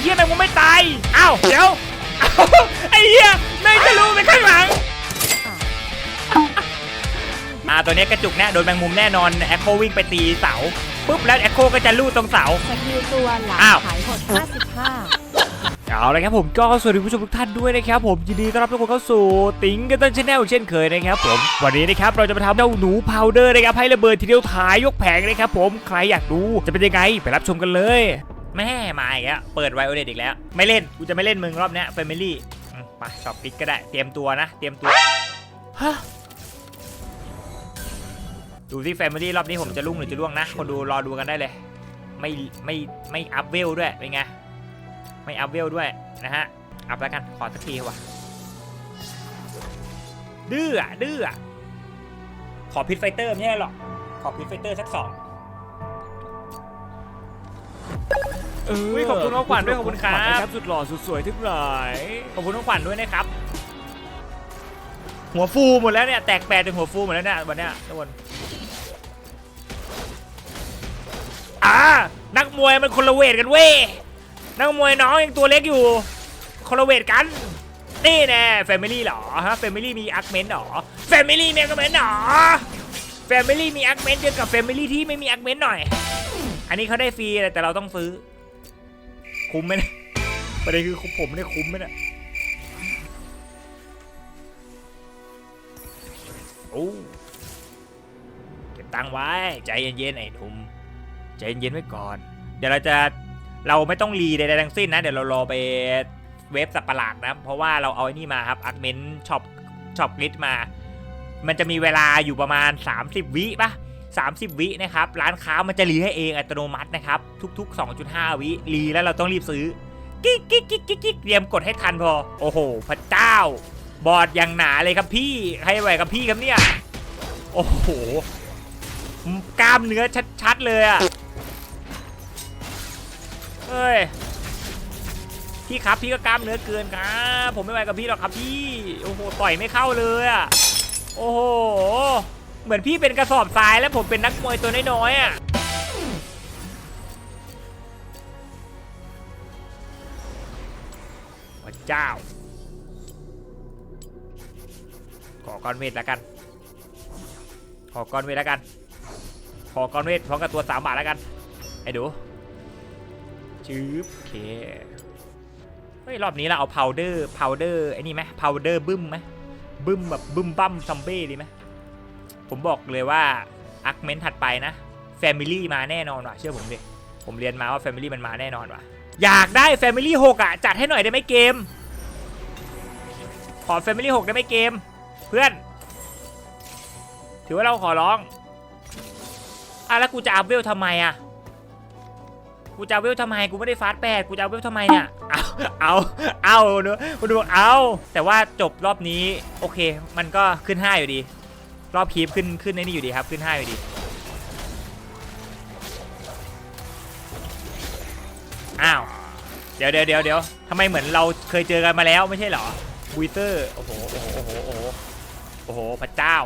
เฮียแมงมุมไม่ตายอ้าวเดี๋ยวอ้าวไอ้เฮียแม่งจะรู้ไปข้างหลังอ่าตัวเนี้ยกระจุกแน่โดนแมงมุมแน่นอนแอคโควิ่งไปตีเสาปุ๊บแล้วแอคโคก็จะลู่ตรงเสาสกิลตัวหลังอ้าวขายหด55เอาละครับผมก็สวัสดีผู้ชมทุกท่านด้วยนะครับผมยินดีต้อนรับทุกคนเข้าสู่ติ๋งกันตันชาแนลเช่นเคยนะครับผมวันนี้นะครับเราจะมาทำเจ้าหนูพาวเดอร์นะครับให้ระเบิดทีเดียวถ่ายยกแผงนะครับผมใครอยากดูจะเป็นยังไงไปรับชมกันเลย แม่มาอีกแล้วเปิดไวโอเลตอีกแล้ว ไม่เล่นกูจะไม่เล่นมึงรอบเนี้ยแฟมิลี่ไปช็อปปิกก็ได้เตรียมตัวนะ เตรียมตัวฮะดูที่แฟมิลี่รอบนี้ผมจะรุ่งหรือจะร่วงนะ คนดูรอดูกันได้เลย ไม่ไม่ไม่อัพเวลด้วยเป็นไงไม่อัพเวลด้วยนะฮะอัพแล้วกันขอสักทีว่ะดื้ออะดื้ออะขอพิทไฟเตอร์ไม่ใช่หรอกขอพิทไฟเตอร์สักสอง เอ้ยขอบคุณน้องขวัญด้วยขอบคุณครับ สุดหล่อสุดสวยทุกหลายขอบคุณน้องขวัญด้วยนะครับ หัวฟูหมดแล้วเนี่ยแตกแปดจนหัวฟูหมดแล้วเนี่ยวันเนี้ยทุกคนอ่านักมวยมันคนละเวทกันเว้ยนักมวยน้องยังตัวเล็กอยู่คนละเวทกัน นี่แน่แฟมิลี่หรอฮะแฟมิลี่มีอาร์คเมนต์หรอแฟมิลี่มีอาร์คเมนต์หรอแฟมิลี่มีอาร์คเมนต์เจอกับแฟมิลี่ที่ไม่มีอาร์คเมนต์หน่อย อันนี้เขาได้ฟรีแต่เราต้องซื้อ คุ้มไหมเนี่ยประเด็นคือผมเนี่ยคุ้มไหมเนี่ยโอ้เก็บตังค์ไว้ ใจเย็นๆไอ้หนุ่มใจเย็นๆไว้ก่อน เดี๋ยวเราจะเราไม่ต้องรีใดๆทั้งสิ้นนะ เดี๋ยวเรารอไปเว็บสับประหลาดนะ เพราะว่าเราเอาไอ้นี่มาครับอาร์เมนช็อปช็อปลิสมา มันจะมีเวลาอยู่ประมาณ 30 วิปะ 30 วินะครับ ร้านค้ามันจะรีให้เองอัตโนมัตินะครับ ทุก ๆ 2.5 วิรีแล้วเราต้องรีบซื้อ กิ๊กกิ๊กกิ๊กกิ๊กกิ๊กเตรียมกดให้ทันพอ โอ้โห พระเจ้า บอดอย่างหนาเลยครับพี่ ใครไหวกับพี่ครับเนี่ย โอ้โห กล้ามเนื้อชัด ๆ เลยอะเฮ้ย พี่ครับพี่ก็กล้ามเนื้อเกินครับ ผมไม่ไหวกับพี่หรอกครับพี่ โอ้โห ต่อยไม่เข้าเลยอะโอ้โห เหมือนพี่เป็นกระสอบทรายแล้วผมเป็นนักมวยตัวน้อยๆอะพระเจ้าขอก้อนเวทแล้วกัน ขอก้อนเวทแล้วกัน ขอก้อนเวทพร้อมกับตัวสามบาทแล้วกัน ไอ้ดูชืบโอเค เฮ้ย รอบนี้เราเอา powder powder ไอ้นี่ไหม powder บึ้มไหมบึ้มแบบบึ้มบั้มซัมเบ้ดีไหม ผมบอกเลยว่าอักเมนถัดไปนะ Family มาแน่นอนว่ะเชื่อผมดิผมเรียนมาว่า Family มันมาแน่นอนว่ะอยากได้ Family 6อะจัดให้หน่อยได้ไหมเกม ขอ Family 6ได้ไหมเกม เพื่อน ถือว่าเราขอร้องอะแล้วกูจะอัพเวลทำไมอะกูจะเวลทำไมกูไม่ได้ฟาสแปดกูจะเวลทำไมเนี่ยเอาเอาเอาเนอะกูดูบอกเอาแต่ว่าจบรอบนี้โอเค มันก็ขึ้น5อยู่ดี รอบคีปขึ้นขึ้นในนี่อยู่ดีครับขึ้น5อยู่ดีอ้าวเดี๋ยวเดี๋ยวเดี๋ยวเดี๋ยวทำไมเหมือนเราเคยเจอกันมาแล้วไม่ใช่เหรอบุยเตอร์โอ้โหโอ้โหโอ้โหโอ้โหโอ้โหพระเจ้า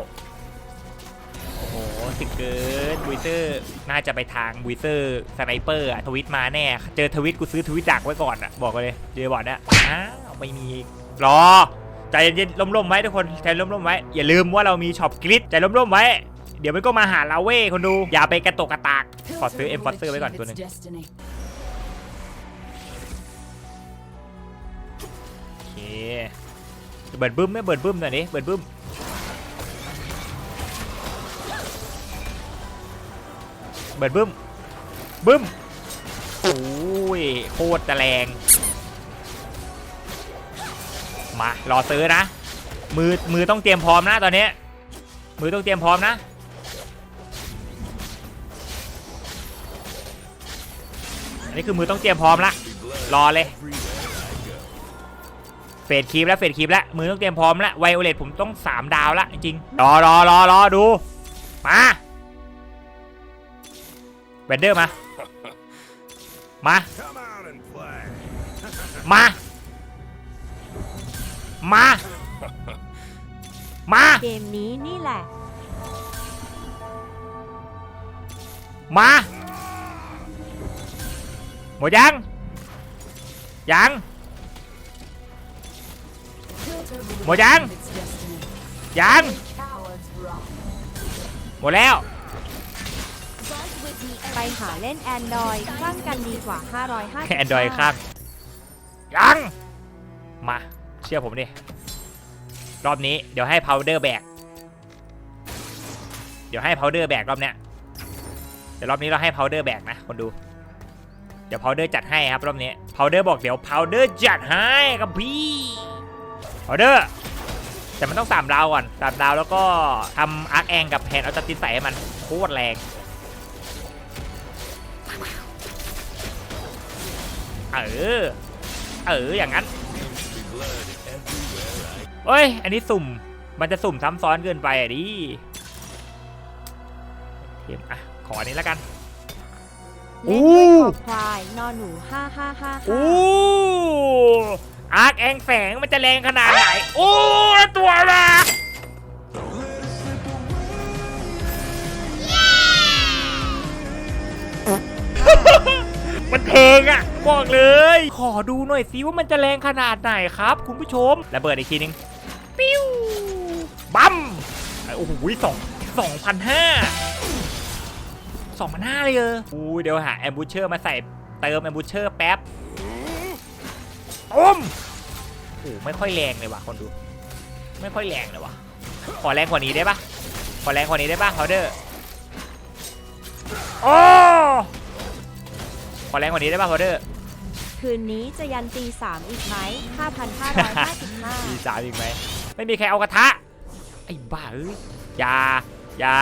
โอ้โหสิเกินบุยเตอร์น่าจะไปทางบุยเตอร์สไนเปอร์อะทวิตมาแน่ เจอทวิตกูซื้อทวิตดักไว้ก่อนอะบอกเลยเจอบอดเนี่อ้าวไม่มีรอ ใจเย็นๆล่มๆไว้ทุกคนใจล่มๆไว้ อย่าลืมว่าเรามีช็อปกริดใจล่มๆไว้ เดี๋ยวมันก็มาหาเราเว้ยคนดูอย่าไปกระตกกระตากขอซื้อเอ็มฟอสเตอร์ไว้ก่อนตัวหนึงโอเคเบิดบึ้มไหมเบิดบึ้มหน่อยดิเบิดบึ้มเบิดบึ้มบึ้มโอ้ยโคตรแรง มา รอซื้อนะ มือ มือต้องเตรียมพร้อมนะตอนนี้ มือต้องเตรียมพร้อมนะอันนี้คือมือต้องเตรียมพร้อมละ รอเลย เฟดคีปแล้วเฟดคีปแล้ว มือต้องเตรียมพร้อมล้วไวโอเลตผมต้อง3ดาวละจริง รอรอรอรอดู มาเวนเดอร์มา มา มา มา มา เกมนี้นี่แหละ มา หมดยัง ยัง หมดยัง ยัง หมดแล้ว ไปหาเล่น Android คลั่งกันดีกว่า 550แอนดรอยข้างยัง มาเชื่อผมดิรอบนี้เดี๋ยวให้ powder แบกเดี๋ยวให้ powder แบกรอบเนี้ยเดี๋ยวรอบนี้เราให้ powder แบกนะคนดู เดี๋ยว powder จัดให้ครับรอบนี้ powder บอกเดี๋ยว powder จัดให้กับพี่ powder แต่มันต้องสามดาวก่อนสามดาวแล้วก็ทำอาร์คแองกับแฮนเอาจัดติสใส่ให้มันโคตรแรงเออ เออ อย่างนั้น เอ้ย อันนี้สุ่ม มันจะสุ่มซ้ำซ้อนเกินไปอะดิเทมอะ ขออันนี้แล้วกัน เล่นด้วยคอควาย นอนหนูโอ้5555อาร์คแองแสงมันจะแรงขนาดไหน โอ้ ตัวละมันเพลงอะ บอกเลย ขอดูหน่อยสิว่ามันจะแรงขนาดไหนครับ คุณผู้ชม ระเบิดอีกทีนึงปิ้วบัม โอ้โหสองสองพันห้าสองพันห้าเลยเอออู้เดี๋ยวหาแอมบูเชอร์มาใส่เติมแอมบูเชอร์แป๊บต้มโอ้โหไม่ค่อยแรงเลยว่ะคนดู ไม่ค่อยแรงเลยว่ะ ขอแรงกว่านี้ได้ปะขอแรงกว่านี้ได้ปะเขาเดอร์โอ้ขอแรงกว่านี้ได้ปะเขาเดอร์คืนนี้จะยันตีสามอีกไหมมี5,555สามอีกไหมไม่มีใครเอากระทะไอ้บ้าเอ้ยอยาอยา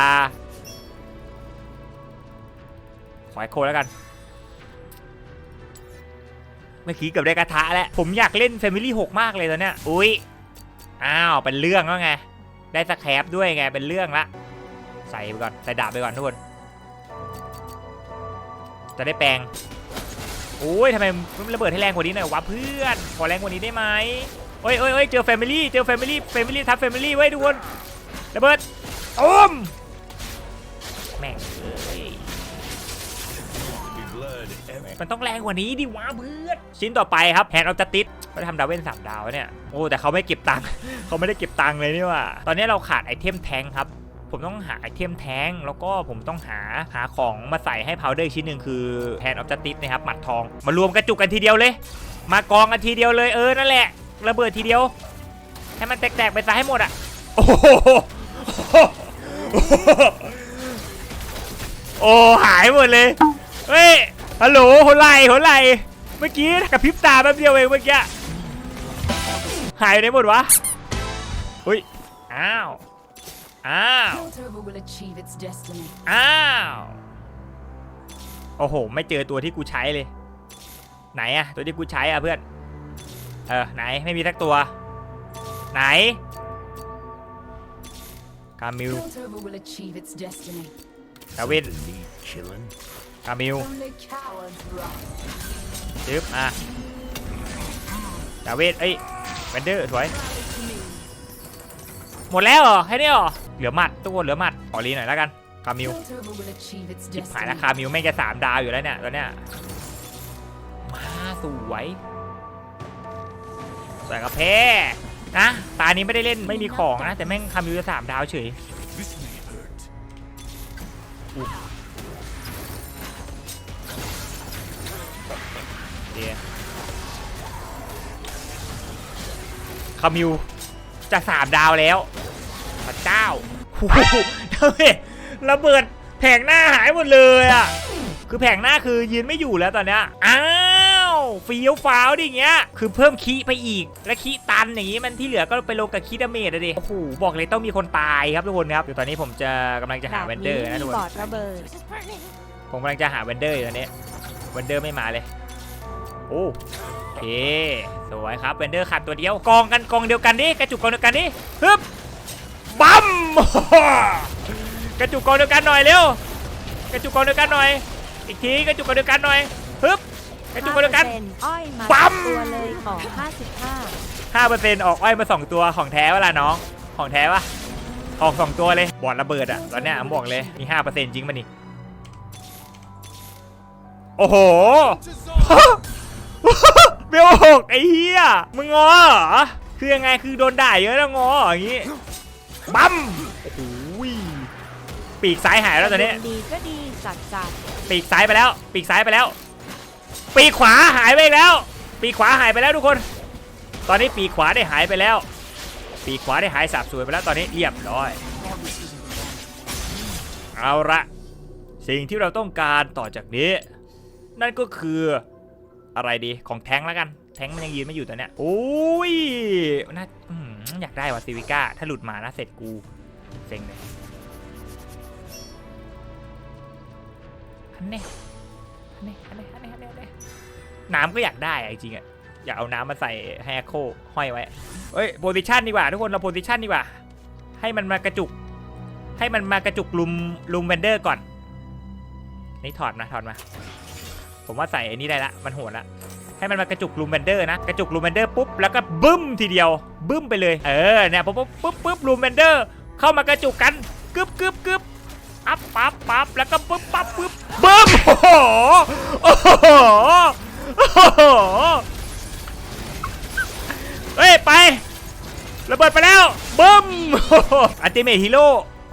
ขอไอโคแล้วกัน เมื่อกี้เกือบได้กระทะแล้ว ผมอยากเล่น Family 6 มากเลยตอนเนี้ยอุ้ยอ้าว เป็นเรื่องแล้วไง ได้สแครปด้วยไง เป็นเรื่องละ ใส่ไปก่อน ใส่ดาบไปก่อนทุกคน จะได้แปลงโอ้ยทำไมระเบิดให้แรงกว่านี้หน่อยวะเพื่อน ขอแรงกว่านี้ได้ไหม เอ้ยเอ้ยเอ้ยเจอแฟมิลี่เจอแฟมิลี่แฟมิลี่ทับแฟมิลี่ไว้ทุกคนระเบิดตุ้มแม่งเอ้ยมันต้องแรงกว่านี้ดิวะเพื่อนชิ้นต่อไปครับแฮนด์ออฟจัติสเขาทำดาวเว้นสามดาวเนี่ยโอ้แต่เขาไม่เก็บตังค์เขาไม่ได้เก็บตังค์เลยนี่ว่าตอนนี้เราขาดไอเทมแทงครับผมต้องหาไอเทมแทงแล้วก็ผมต้องหาหาของมาใส่ให้พาวเดอร์ชิ้นหนึ่งคือแฮนด์ออฟจัติสนะครับหมัดทอง มารวมกระจุกกันทีเดียวเลย มากองกันทีเดียวเลยเออนั่นแหละ ระเบิดทีเดียว ให้มันแตกๆไปซะให้หมดอะโอ้โหโอ้หายหมดเลยเฮ้ยฮัลโหลหัวไหลหัวไหลเมื่อกี้กับพริบตาแป๊บเดียวเองเมื่อกี้หายไปไหนหมดวะเฮ้ยอ้าวอ้าวอ้าวโอ้โห ไม่เจอตัวที่กูใช้เลย ไหนอะตัวที่กูใช้อะเพื่อน เออไหนไม่มีสักตัว ไหนคามิล Piltover will achieve its destiny. ดาวิน chillin'. คามิล Only cowards run. จึ๊บอะดาวินเอ้ยแวนเดอร์สวย หมดแล้วเหรอแค่นี้เหรอเหลือหมัดทุกคนเหลือหมัดขอรีหน่อยแล้วกันคามิล Piltover will achieve its จิบหาย destiny. ราคามิวแม่งจะสามดาวอยู่แล้วเนี่ยตอนเนี้ยมาสวย สวยกับแพ้นะตานี้ไม่ได้เล่นไม่มีของนะ แต่แม่งคามิวจะสามดาวเฉยเดียคามิวจะสามดาวแล้วพระเจ้าโอ้โหระเบิดแผงหน้าหายหมดเลยอะคือแผงหน้าคือยืนไม่อยู่แล้วตอนเนี้ยอ้า ฟียวฟ้าวดิอย่างเงี้ย คือเพิ่มคีไปอีก และคีตันอย่างงี้มันที่เหลือก็ไปลงกับคีดาเมจอะดิโอ้โหบอกเลยต้องมีคนตายครับทุกคนครับเดี๋ยวตอนนี้ผมจะกำลังจะหาแบบเวนเดอนี้ร์นะมีทุกคนบอร์ดระเบิดผมกำลังจะหาเวนเดอร์อยู่ตอนนี้เวนเดอร์ไม่มาเลย โอ้โอเคสวยครับเวนเดอร์ขาดตัวเดียวกองกันกองเดียวกันดิกระจุกกองเดียวกันดิฮึบบัมกระจุกกองเดียวกันหน่อยเร็วกระจุกกองเดียวกันหน่อย อีกทีกระจุกกองเดียวกันหน่อยฮึบ กระจุกกองเดียวกัน5%อ้อยมาปั๊ม ตัวเลยของ55ห้าเปอร์เซ็นต์ออกอ้อยมาสองตัวของแท้เวลาน้อง ของแท้ปะออกสองตัวเลยบอดระเบิดอะตอนเนี้ยผมบอกเลยมีห้าเปอร์เซ็นต์จริงปะนี่โอ้โห เบลอ้เหี้ยมึงงอเหรอคือยังไงคือโดนด่าเยอะแล้วงอเหรออย่างงี้บั๊มโอ้โหปีกซ้ายหายแล้วตอนนี้ดีก็ดีจัดจัดปีกซ้ายไปแล้ว ปีกซ้ายไปแล้ว ปีขวาหายไปแล้ว ปีขวาหายไปแล้วทุกคน ตอนนี้ปีขวาได้หายไปแล้ว ปีขวาได้หายสาบสูญไปแล้วตอนนี้เรียบร้อย เอาละสิ่งที่เราต้องการต่อจากนี้ นั่นก็คืออะไรดีของแท้งแล้วกัน แท้งมันยังยืนไม่อยู่ตอนเนี้ยโอ้ยน่าออยากได้ว่ะซีวิก้าถ้าหลุดมานะเสร็จกูเซ็งเลยอันเนี้ย อันนี้อันนี้อันนี้อันนี้อันนี้น้ำก็อยากได้อะจริงๆอะอยากเอาน้ำมาใส่ให้โคห้อยไว้เอ้ยโพซิชันดีกว่า ทุกคนเราโพซิชันดีกว่า ให้มันมากระจุก ให้มันมากระจุกลุมลุมเวนเดอร์ก่อน นี่ถอดมาถอดมา ผมว่าใส่อันนี้ได้ละมันโหดละให้มันมากระจุกลุมเวนเดอร์นะกระจุกลุมเวนเดอร์ปุ๊บแล้วก็บึ้มทีเดียว บึ้มไปเลยเออเนี่ยปุ๊บปุ๊บปุ๊บปุ๊บลุมเวนเดอร์เข้ามากระจุกกันกึบกึบกึบอัพปั๊บปั๊บแล้วก็ปุ๊บปั๊บปุ๊บ บึ้มโอ้โหโอ้โหโอ้โหเฮ้ย ไประเบิดไปแล้วบึ้มอัลติเมทฮีโร่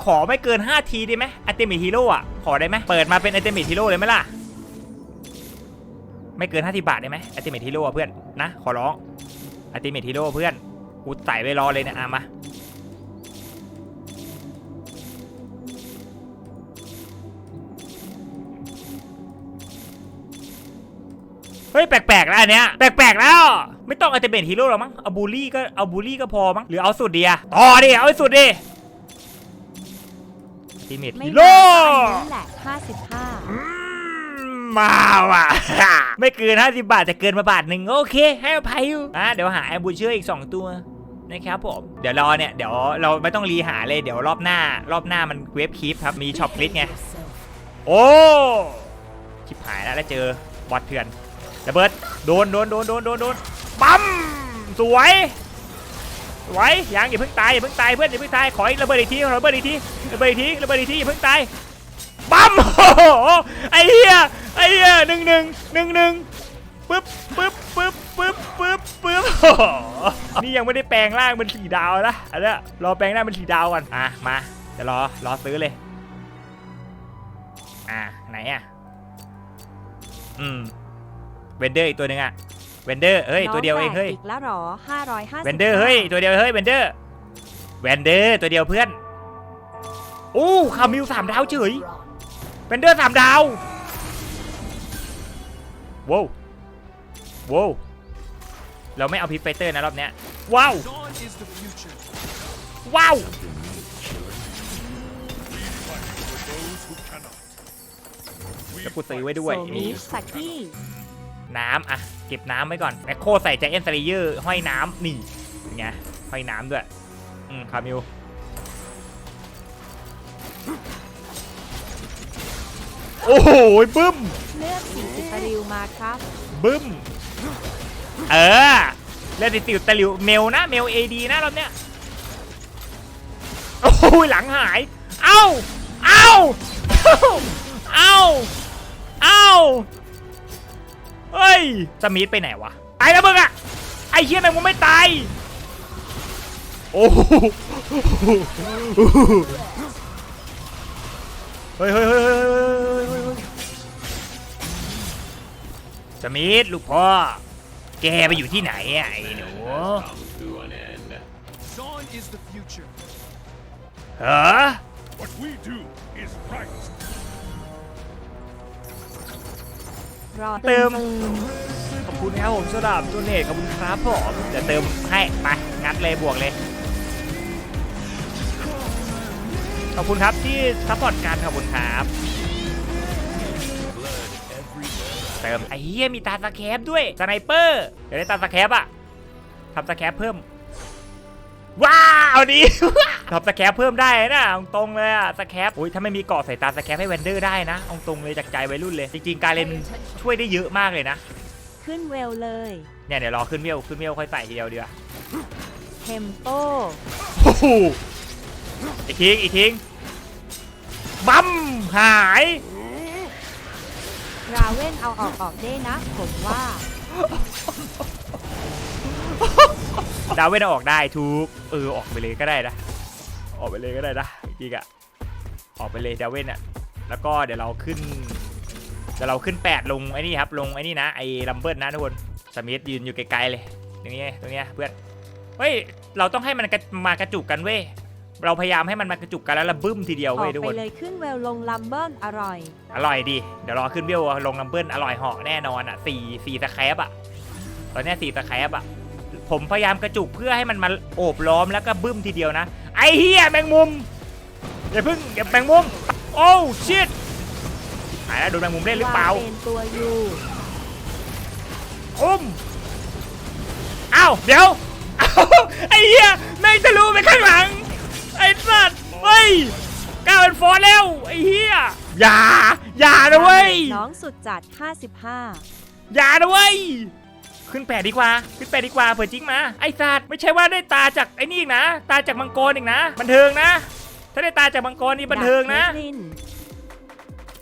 ขอไม่เกิน 5 ทีได้ไหมอัลติเมทฮีโร่อะขอได้ไหมเปิดมาเป็นอัลติเมทฮีโร่เลยไหมล่ะ ไม่เกิน 50 บาทได้ไหมอัลติเมทฮีโร่เพื่อนนะ ขอร้องอัลติเมทฮีโร่เพื่อนกูใส่ไว้รอเลยเนี่ยอะมา เฮ้ยแปลกๆแล้วอันเนี้ยแปลกๆแล้ว ไม่ต้องอัลติเมทฮีโร่หรอกมั้งเอาบูลลี่ก็เอาบูลลี่ก็พอมั้งหรือเอาสุดดีอะต่อดิเอาให้สุดดิอัลติเมทไม่ฮีมาโร่ก็อันนี้แหละ55อืมมาว่ะ ไม่เกิน 50 บาทแต่เกินมาบาทหนึ่งโอเค ให้อภัยอยู่อะเดี๋ยวหาแอมบูเชอร์อีก 2 ตัวนะครับผม เดี๋ยวรอเนี่ย เดี๋ยวเราไม่ต้องรีหาเลยเดี๋ยวรอบหน้ารอบหน้ามันเว็บคลิปครับ มีช็อปคลิปไง โอ้ ชิบหายแล้วแล้วเจอบอทเถื่อน ระเบิดโดนโดนโดนโดนโดนโดนปั๊มสวยสวยยังอย่าเพิ่งตายอย่าเพิ่งตายเพื่อนอย่าเพิ่งตายขออีกระเบิดอีกทีระเบิดอีกทีระเบิดอีกทีระเบิดอีกทีอย่าเพิ่งตายปั๊มโอ้โหไอ้เหี้ยไอ้เหี้ยหนึ่งหนึ่งหนึ่งหนึ่งปึ๊บปึ๊บปึ๊บปึ๊บปึ๊บปึ๊บโอ้โหนี่ยังไม่ได้แปลงร่างเป็นสีดาวนะอันเนี้ยรอแปลงร่างเป็นสีดาวก่อนอะมาเดี๋ยวรอรอซื้อเลยอะไหนอะอืม เวนเดอร์อีกตัวหนึ่งอะเวนเดอร์เฮ้ยตัวเดียวเองเฮ้ยอีกแล้วเหรอ550เวนเดอร์เฮ้ยตัวเดียวเฮ้ยเวนเดอร์เวนเดอร์ตัวเดียวเพื่อนโอ้คามิวสามดาวเฉยเวนเดอร์สามดาวว้าวว้าวเราไม่เอาพิษไฟเตอร์นะรอบเนี้ยว้าว Dawn is the future. ว้าว For those who cannot. We จะกูซื้อไว้ด้วยโซมิสักกี้ น้ำอะเก็บน้ำไว้ก่อนแมคโครใส่ใจเอ็นสเลเยอร์ห้อยน้ำนี่เป็นไงห้อยน้ำด้วยอืมคามิวโอ้โหบึ้มเลือก40ตะริวมาครับบึ้มเออเล่นติติวตะหลิวเมลนะเมลเอดีนะรอบเนี้ยโอ้ยหลังหาย เอ้า เอ้า เอ้า เอ้า เฮ้ยสมิธไปไหนวะตายแล้วมึงอะไอ้เชี่ยแมงมุมไม่ตายโอ้โหเฮ้ยเฮ้ยเฮ้ยเฮ้ยเฮ้ยเฮ้ยเฮ้ยสมิธลูกพ่อแกไปอยู่ที่ไหนอะไอ้หนู Dawn is รอ What we do is right. รอเติมเติม ขอบคุณครับผมสำหรับตัวเนตขอบคุณครับผมจะเติมให้ไปงัดเลยบวกเลย ขอบคุณครับที่ซัพพอร์ตการขอบคุณครับเติมไอ้เหี้ยมีตาสแคปด้วยสไนเปอร์เดี๋ยวได้ตาสแคปอะทำสแคปเพิ่มว้าวดี ทำสแคปเพิ่มได้นะเอาตรงเลยอะสแคปโอ้ยถ้าไม่มีเกาะใส่ตาสแคปให้แวนเดอร์ได้นะเอาตรงเลยจากใจวัยรุ่นเลย จริงๆการเล่นช่วยได้เยอะมากเลยนะขึ้นเวลเลยเนี่ยเดี๋ยวรอขึ้นเวลขึ้นเวลค่อยใส่ทีเดียวเดียวาเทมโปโอ้โหอีกทิ้งอีกทิ้งบัมหายราเว่นเอาออกออกได้นะ ผมว่า ดาวเว้นเอาออกได้ทุกเออออกไปเลยก็ได้นะ ออกไปเลยก็ได้นะจริงๆอะออกไปเลยดาวเวนอะแล้วก็เดี๋ยวเราขึ้นเดี๋ยวเราขึ้น 8 ลงไอ้นี่ครับลงไอ้นี่นะไอ้ลัมเบิลนะทุกคนสมิธยืนอยู่ไกลๆเลยตรงนี้ตรงเนี้ยเพื่อนเฮ้ยเราต้องให้มันกระมากระจุกกันเว้ยเราพยายามให้มันมากระจุกกันแล้วระบึ้มทีเดียวออเว้ยกทุกไปคนเลยขึ้นเวลลงลัมเบิลอร่อย อร่อยดีเดี๋ยวรอขึ้นเบี้ยวลงลัมเบิลอร่อยเหาะแน่นอนอะสี่สี่ตะแครบอะตอนเนี้ยสี่ตะแครบอะ ผมพยายามกระจุกเพื่อให้มันมาโอบล้อมแล้วก็บึ้มทีเดียวนะ ไอ้เฮียแมงมุมอย่าเพึ่งอย่าแมงมุม โอ้ชิตหายแล้วโดนแมงมุมเล่นหรือเปล่าว่าเป็นตัวยูอุ้มอ้าวเดี๋ยวอ้าวไอ้เหี้ยแม่งทะลุไปข้างหลัง ไอ้สัตว์เฮ้ยก้าวเป็นฟอร์แล้วไอ้เหี้ยอย่าอย่านะเว้ยน้องสุดจัด 55 อย่านะเว้ย ขึ้นแปดดีกว่า ขึ้นแปดดีกว่าเผื่อจริงมา ไอ้สัตว์ไม่ใช่ว่าได้ตาจากไอ้นี่อีกนะ ตาจากมังกรอีกนะ บันเทิงนะ ถ้าได้ตาจากมังกรนี่บันเทิงนะ ดาบเมลิน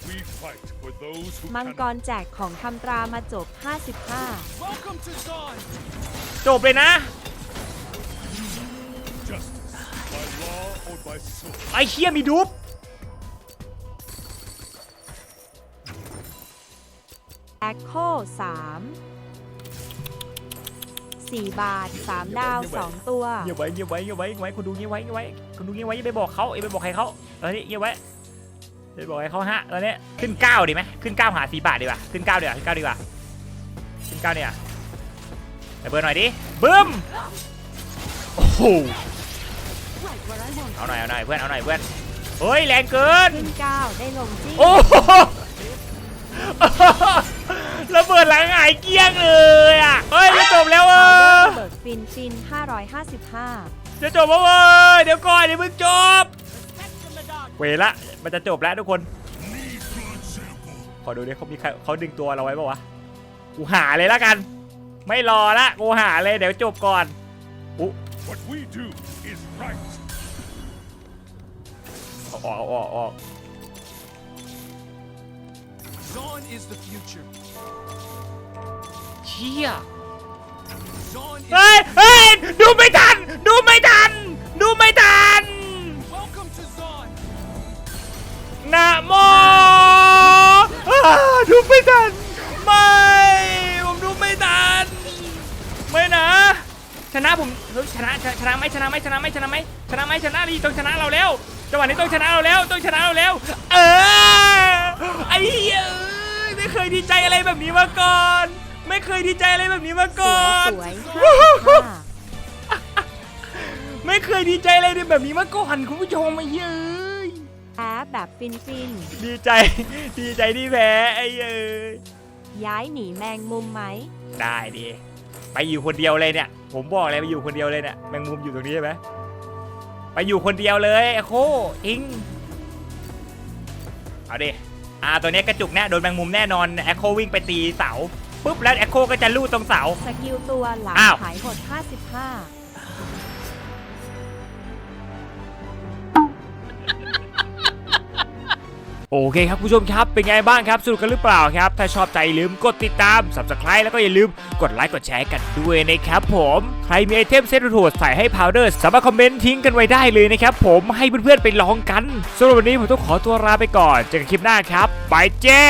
We fight for those who มังก cannot. รแจกของคำตรามาจบ Welcome to Zon. จบเลยนะ Justice by law or by sword. ไอ้เชี่ยมีดุ๊บ55แอคโค3 4 บาท 3 ดาว 2 ตัว เงียบไว้เงียบไว้เงียบไว้เงียบไว้คนดูเงียบไว้เงียบไว้คนดูเงียบไว้อย่าไปบอกเขาอย่าไปบอกใครเขาเออนี่เงียบไว้อย่าไปบอกใครเขาฮะตอนนี้ขึ้นเก้าดีไหมขึ้นเก้าหาสี่บาทดีกว่าขึ้นเก้าดีกว่าขึ้นเก้าดีกว่าขึ้นเก้าเนี่ยไปเบอร์หน่อยดิบึ้มโอ้โหเอาหน่อยเอาหน่อยเพื่อนเอาหน่อยเพื่อนเฮ้ยแรงเกินขึ้น9ได้ลงจี้โอ้โห ระเบิดหลังหายเกลี้ยงเลยอะเฮ้ยจะจบแล้วเอพาวเดออร์ระเบิดฟินฟิน555 จะจบแล้วเว้ยเดี๋ยวก่อนเดี๋ยวเพิ่งจบ เวละมันจะจบแล้วทุกคน ขอดูดิเขามีใครเขาดึงตัวเราไว้ป่าวะ กูหาเลยละกัน ไม่รอละกูหาเลยเดี๋ยวจบก่อน What we do is right. เอาออกเอาออกเอาออก Zon is the future. เชี่ยเฮ้ยเฮ้ยดูไม่ทัน ดูไม่ทัน ดูไม่ทันนะโมดูไม่ทัน ไม่ ผมดูไม่ทัน ไม่นะ ชนะผมเฮ้ยชนะชนะไหมชนะไหมชนะไหมชนะไหมชนะไหมชนะดีต้องชนะเราแล้วจังหวะนี้ต้องชนะเราแล้ว ต้องชนะเราแล้ว เออไอ้เหี้ย ไม่เคยดีใจอะไรแบบนี้มาก่อน ไม่เคยดีใจอะไรแบบนี้มาสก่อวยนสวย55ไม่เคยดีใจอะไรแบบนี้มาก่อนคุณผู้ชมไอ้เหี้ยเอ้ยแอปแบบฟินฟินดีใจ ดีใจที่แพ้ไอ้เอ้ยย้ายหนีแมงมุมไหม ได้ดีไปอยู่คนเดียวเลยเนี่ย ผมบอกเลยไปอยู่คนเดียวเลยเนี่ยแมงมุมอยู่ตรงนี้ใช่ไหมไปอยู่คนเดียวเลยไอ้โคอิงเอาดิ อ่าตัวเนี้ยกระจุกแน่โดนแมงมุมแน่นอนแอคโควิ่งไปตีเสาปุ๊บแล้วแอคโคก็จะลู่ตรงเสา สกิลตัวหลังอ้าวขายหด 55 โอเคครับผู้ชมครับเป็นไงบ้างครับสนุกกันหรือเปล่าครับ ถ้าชอบใจลืมกดติดตาม subscribe แล้วก็อย่าลืมกดไลค์กดแชร์กันด้วยนะครับผมใครมีไอเทมเซตโหดใส่ให้พาวเดอร์สามารถคอมเมนต์ทิ้งกันไว้ได้เลยนะครับผมให้เพื่อนๆไปลองกันสำหรับวันนี้ผมต้องขอตัวลาไปก่อนเจอกันคลิปหน้าครับบายเจ้